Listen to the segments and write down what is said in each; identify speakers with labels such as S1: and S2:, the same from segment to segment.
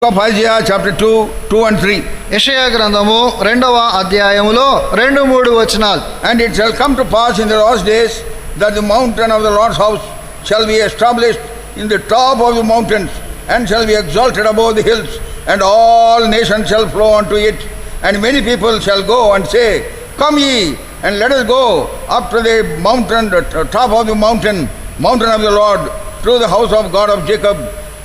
S1: of Isaiah chapter 2, 2 and 3.
S2: యెషయా గ్రంథము రెండవ అధ్యాయములో రెండు మూడు వచనాలు
S1: And it shall come to pass in the last days that the mountain of the Lord's house shall be established in the top of the mountains and shall be exalted above the hills, and all nations shall flow unto it. And many people shall go and say, Come ye, and let us go up to the mountain, the t- top of the mountain, mountain of the Lord, through the house of God of Jacob,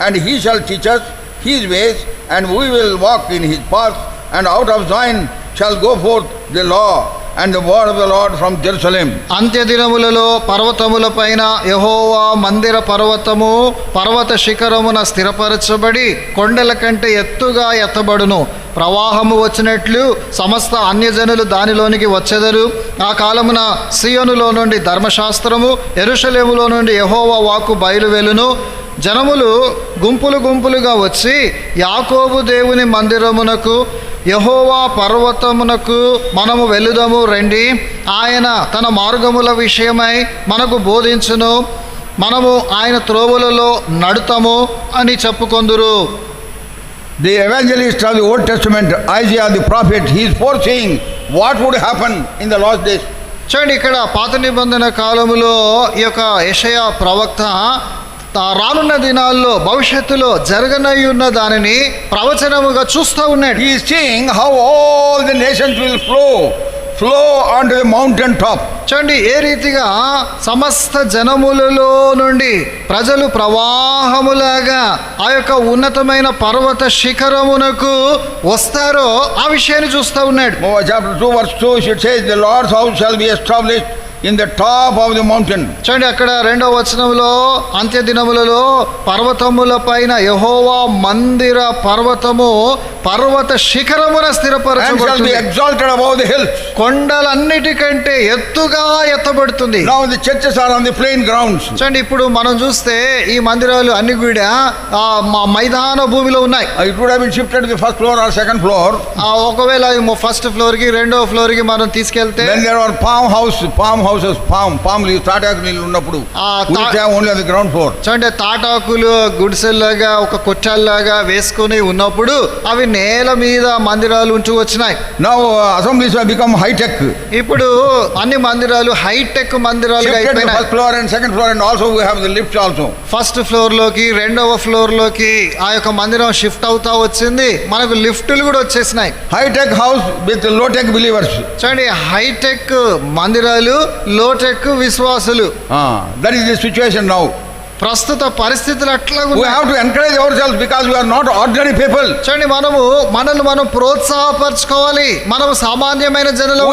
S1: and he shall teach us his ways, and we will walk in his paths, and out of Zion shall go forth the law and the word of the Lord from Jerusalem.
S2: అంత్య దినములలో పర్వతముల పైన యహోవా మందిర పర్వతము పర్వత శిఖరమున స్థిరపరచబడి కొండల కంటే ఎత్తుగా ఎత్తబడును. ప్రవాహము వచ్చినట్లు సమస్త అన్యజనులు దానిలోనికి వచ్చెదరు. ఆ కాలమున సియోనులో నుండి ధర్మశాస్త్రము ఎరుషలేములో నుండి యహోవా వాక్కు బయలువెలును జనములు గుంపులు గుంపులుగా వచ్చి యాకోబు దేవుని మందిరమునకు యహోవా పర్వతమునకు మనము వెళుదము రండి. ఆయన తన మార్గముల విషయమై మనకు బోధించును. మనము ఆయన త్రోవలలో నడుతము అని చెప్పుకొందురు.
S1: The evangelist of the Old Testament, Isaiah the prophet, he is foreseeing what would happen in the last days.
S2: చూడండి ఇక్కడ పాత నిబంధన కాలములో ఈ యొక్క యషయ ప్రవక్త తా రానున్న దినాల్లో భవిష్యత్తులో జరగనయ్యున్న దానిని ప్రవచనముగా చూస్తూ ఉన్నాడు.
S1: ఈ seeing how all the nations will flow flow on the mountain top
S2: చూడండి ఏ రీతిగా సమస్త జనములలో నుండి ప్రజలు ప్రవాహములాగా ఆ యొక్క ఉన్నతమైన పర్వత శిఖరమునకు వస్తారో ఆ విషయాన్ని చూస్తూ ఉన్నాడు.
S1: Two verse two should Lord's house in the top of the mountain
S2: చూడండి అక్కడ రెండవ వచనంలో అంత్య దినములలో పర్వతముల పైన యహోవా మందిర పర్వతము పర్వత శిఖరమున స్థిరపరచబడుతుంది.
S1: అబౌ ది హిల్
S2: కొండలన్నిటికంటే ఎత్తుగా ఎత్తబడుతుంది.
S1: Now the church are grounds
S2: చూడండి ఇప్పుడు మనం చూస్తే ఈ మందిరాలు అన్ని కూడా మా మైదాన భూమిలో ఉన్నాయి.
S1: I could have first floor or second
S2: floor ఒకవేళ ఫస్ట్ ఫ్లోర్కి రెండో ఫ్లోర్కి మనం తీసుకెళ్తే
S1: then house farm house houses farm ఫామ్లు తాటాకు నీళ్ళు ఉన్నప్పుడు ఓన్లీ అది గ్రౌండ్ ఫ్లోర్
S2: చూడండి తాటాకులు గుడిసెల్లాగా ఒక కుట్టల్లాగా వేసుకుని ఉన్నప్పుడు అవి నేల మీద మందిరాలు ఉంచు వచ్చినాయి.
S1: నా అసెంబ్లీస్ బికమ్ హైటెక్
S2: ఇప్పుడు అన్ని మందిరాలు హైటెక్
S1: మందిరాలు floor and second floor and also we have lift also
S2: first ఫ్లోర్లోకి రెండవ ఫ్లోర్లోకి ఆ యొక్క మందిరం షిఫ్ట్ అవుతా వచ్చింది. మనకు లిఫ్ట్లు కూడా వచ్చేసినాయి.
S1: Hi tech house with low tech believers
S2: చూడండి హైటెక్ మందిరాలు లోటెక్ విశ్వాసులు.
S1: That is the situation now
S2: ప్రస్తుత పరిస్థితులు అట్లా we
S1: have to encourage our self because we are not ordinary people
S2: చూడండి మనము మనల్ని మనం ప్రోత్సాహపరచుకోవాలి. మనం సామాన్యమైన జనులు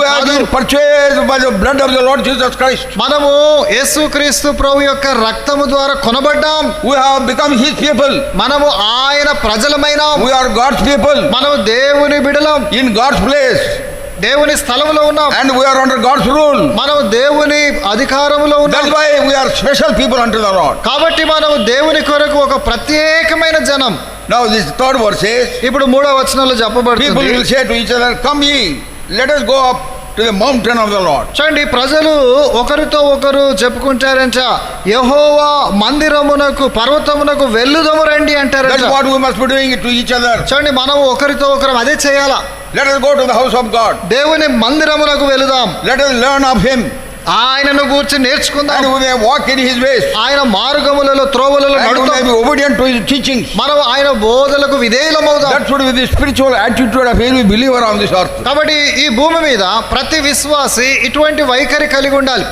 S1: purchase by blood of the Lord Jesus Christ
S2: మనము యేసుక్రీస్తు ప్రభు యొక్క రక్తము ద్వారా కొనబడ్డాం.
S1: We have become his people
S2: మనము ఆయన ప్రజలమైన.
S1: వీఆర్ గాడ్స్ పీపుల్
S2: మనము దేవుని బిడలం.
S1: ఇన్ గాడ్స్ ప్లేస్
S2: దేవుని స్థలంలో ఉన్నాం.
S1: And we are under God's rule
S2: మనం దేవుని అధికారంలో ఉన్నాం.
S1: That why we are special people under the Lord
S2: కాబట్టి మనం దేవుని కొరకు ఒక ప్రత్యేకమైన జనం.
S1: నౌ దిస్ థర్డ్ వర్స్
S2: ఇప్పుడు మూడో వచనంలో చెప్పబడుతుంది.
S1: People will say to each other come he let us go up to the mountain of the Lord
S2: చండి ప్రజలు ఒకరితో ఒకరు చెప్పుకుంటారంట యెహోవా మందిరమునకు పర్వతమునకు వెళ్ళుదము రండి అంటారంట.
S1: That what we must be doing to each
S2: other చండి మనం ఒకరితో ఒకరం అదే చేయాలా?
S1: Let go to the house of God
S2: దేవుని మందిరమునకు వెళదాం.
S1: లెట్ లెర్న్ ఆఫ్ హిమ్
S2: ఆయనను గుర్చి నేర్చుకుందాం.
S1: వాక్ ఇన్ హిస్ వేస్
S2: ఆయన మార్గములలో త్రోవలలో నడుస్తాం
S1: we obedient to his teaching
S2: మనం ఆయన బోధలకు విధేయులం
S1: అవుదాం that should be the spiritual attitude of every believer on this earth
S2: కాబట్టి ఈ భూమి మీద ప్రతి విశ్వాసి ఇటువంటి వైఖరి కలిగి ఉండాలి.